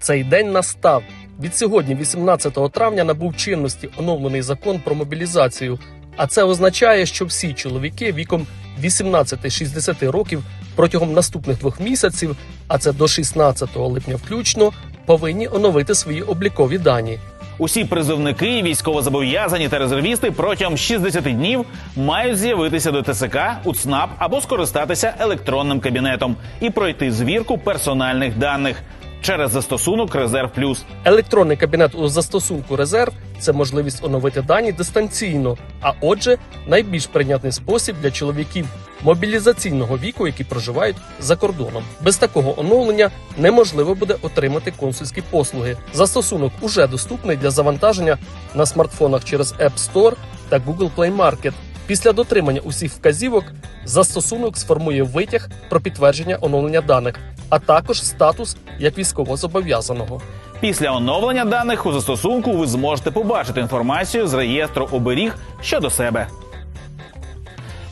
Цей день настав. Від сьогодні, 18 травня, набув чинності оновлений закон про мобілізацію. А це означає, що всі чоловіки віком 18-60 років протягом наступних двох місяців, а це до 16 липня включно, повинні оновити свої облікові дані. Усі призовники, військовозобов'язані та резервісти протягом 60 днів мають з'явитися до ТСК, УЦНАП або скористатися електронним кабінетом і пройти звірку персональних даних через застосунок Резерв Плюс. Електронний кабінет у застосунку резерв це можливість оновити дані дистанційно, а отже, найбільш прийнятний спосіб для чоловіків мобілізаційного віку, які проживають за кордоном. Без такого оновлення неможливо буде отримати консульські послуги. Застосунок уже доступний для завантаження на смартфонах через App Store та Google Play Market. Після дотримання усіх вказівок застосунок сформує витяг про підтвердження оновлення даних, а також статус як військовозобов'язаного. Після оновлення даних у застосунку ви зможете побачити інформацію з реєстру оберіг щодо себе.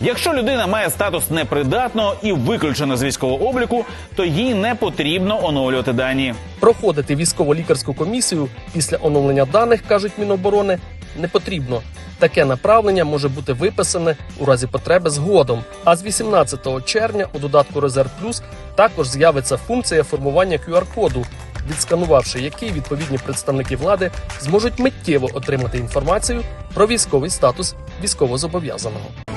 Якщо людина має статус непридатного і виключена з військового обліку, то їй не потрібно оновлювати дані. Проходити військово-лікарську комісію після оновлення даних, кажуть Міноборони, не потрібно. Таке направлення може бути виписане у разі потреби згодом. А з 18 червня у додатку Резерв Плюс також з'явиться функція формування QR-коду, відсканувавши який відповідні представники влади зможуть миттєво отримати інформацію про військовий статус військовозобов'язаного.